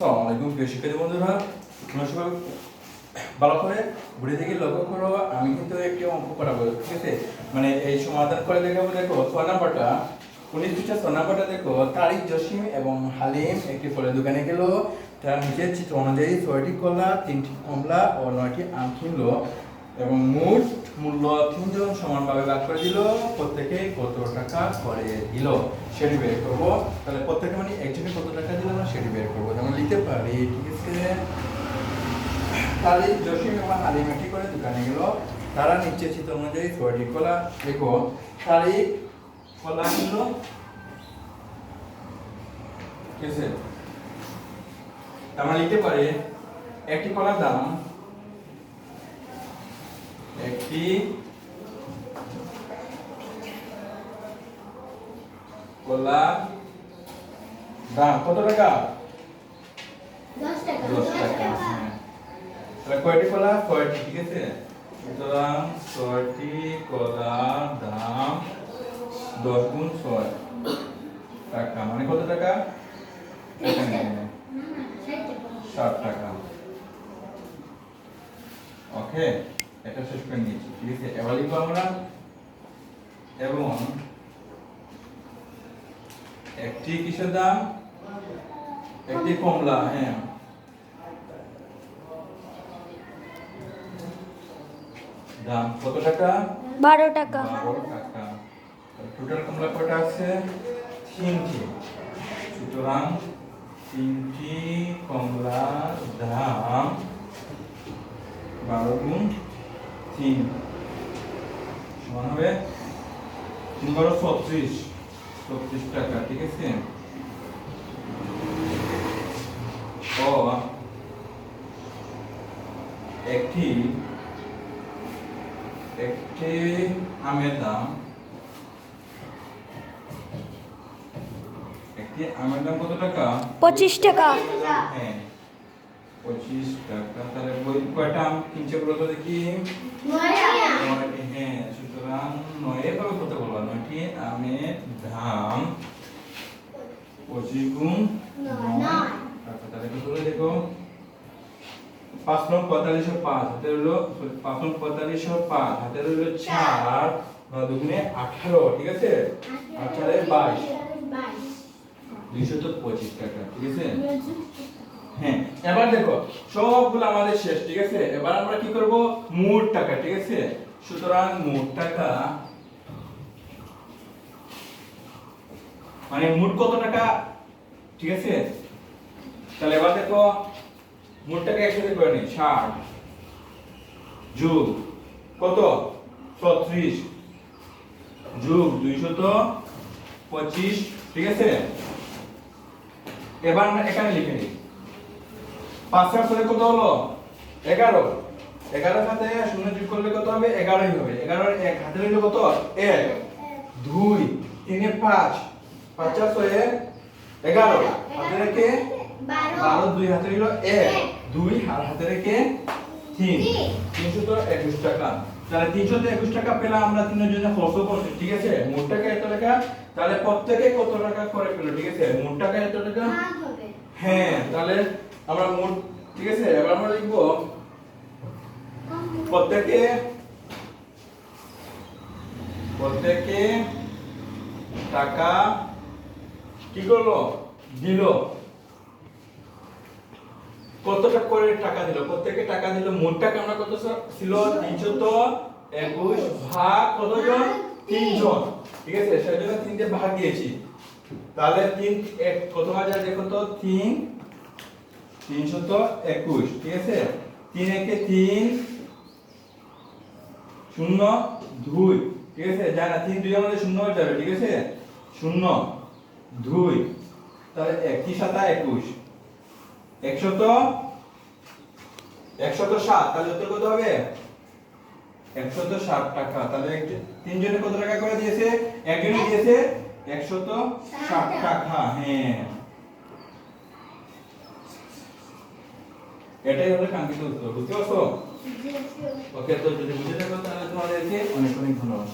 আসসালামু আলাইকুম, প্রিয় শিক্ষার্থী বন্ধুরা। ভালো করে ঘুরে থেকে লক্ষ্য করো। আমি কিন্তু একটি অঙ্ক করাবো, ঠিক আছে? মানে এই সমাধান করে দেখাবো। দেখো উনিশ দেখো তারিক জসিম এবং হালিম একটি ফলের দোকানে গেল। তার নিচের চিত্র অনুযায়ী ছয়টি কলা, তিনটি কমলা ও নয়টি আম কিনলো এবং মোট মূল্য তিনজন সমানভাবে ভাগ করে দিল। প্রত্যেকে কত টাকা করে দিল? সেটি বের করব। তাহলে প্রত্যেকে মানে একজনে কত টাকা দিল? সেটি বের করব। যেমন লিখতে পারি, ঠিক আছে? তাহলে জসিম এবং আলিম একটি করে দোকানে গেল? তারা নিচে চিত্র অনুযায়ী ছয়টি কলা দেখো তারিখ কলা কিনল ঠিক আছে? আমরা লিখতে পারি, একটি কলার দাম একটি কলা দাম কত টাকা? দশ টাকা হ্যাঁ। তাহলে কয়টি কলা? কয়টি ঠিক আছে? সুতরাং ছয়টি কলার দাম দশ গুণ ছয়। টাকা মানে কত টাকা। ষাট টাকা। ওকে এটা শেষ করে নিয়েছি ঠিক আছে? এবার লিখব আমরা। এবং একটি কিসের দাম? একটি কমলা হ্যাঁ। দাম কত টাকা? বারো টাকা। বারো টাকা। টোটাল কমলা কয়টা আছে? তিনটি। সুতরাং তিনটি কমলার দাম বারো গুণ তিন। সমান হবে তিন বারো ছত্রিশ। ছত্রিশ টাকা ঠিক আছে? ও একটি একটি আমের দাম। একটি আমের দাম কত টাকা? পঁচিশ টাকা। হ্যাঁ। পঁচিশ টাকা তাহলে বই কয়টা আম কিনছে বলো তো দেখি। হ্যাঁ সুতরাং নয় ভাবে কত বলব নয়টি আমের দাম পঁচিশ গুণ নয়। টাকা তাহলে হলো দেখো। পাঁচ নং পঁয়তাল্লিশশো পাঁচ হাতে sorry, পাঁচ নং পঁয়তাল্লিশশো পাঁচ হাতে হলো চার দুগুণে আঠারো ঠিক আছে? আঠারো বাইশ। দুইশো তো পঁচিশ টাকা ঠিক আছে? হ্যাঁ এবার দেখো সবগুলো আমাদের শেষ ঠিক আছে? এবার আমরা কি করব? মোট টাকা ঠিক আছে? সুতরাং মোট টাকা মানে মোট কত টাকা ঠিক আছে? তাহলে এবার দেখো মোট টাকা একসাথে করে নি ষাট যোগ কত? ছত্রিশ যোগ দুইশত পঁচিশ, ঠিক আছে? এবার আমরা এখানে লিখে নিই। পাঁচ আর ছয় কত হলো? এগারো। এগারোর সাথে শূন্য যোগ করলে কত হবে? এগারোই হবে। এগারোর এক হাতে রইল কত? এক। দুই। তিনে পাঁচ। পাঁচ ছয়ে এগারো। হাতে রেখে বারো। দুই হাতে রইল এক দুই আর হাতে রেখে তিন। তিনশো তো একুশ টাকা। তাহলে তিনশো তো একুশ টাকা পেলাম আমরা তিনের জন্য খরচ করছি ঠিক আছে? মোট টাকা এত টাকা? তাহলে প্রত্যেকে কত টাকা করে পেল ঠিক আছে? মোট টাকা এত টাকা? হ্যাঁ তাহলে আমরা মোট ঠিক আছে? এবার আমরা লিখব প্রত্যেকে প্রত্যেকে টাকা কি করল? দিল। কত টাকা করে টাকা দিল? প্রত্যেকে টাকা দিল। মোট টাকা আমরা কত ছিল? তিনশো তো একুশ ভাগ কতজন তিনজন। ঠিক আছে? সেই জন্য তিন দিয়ে ভাগ দিয়েছি। তাহলে তিন এক কত হাজার দেখো তো? তিন তিনশত একুশ। ঠিক আছে? তিন একে তিন শূন্য দুই। ঠিক আছে? জানা, তিন দুই আমাদের শূন্য হয়ে যাবে। ঠিক আছে? শূন্য দুই। তাহলে একই সাতা একুশ। একশত একশত সাত তাহলে উত্তর কত হবে? একশত ষাট টাকা তাহলে তিনজনে কত টাকা করে দিয়েছে? একজনে দিয়েছে একশত ষাট টাকা হ্যাঁ। এটাই হলো কাঙ্ক্ষিত উত্তর বুঝতে পারছ? ওকে তো যদি বুঝে থাকো তাহলে তোমাদেরকে অনেক অনেক ধন্যবাদ।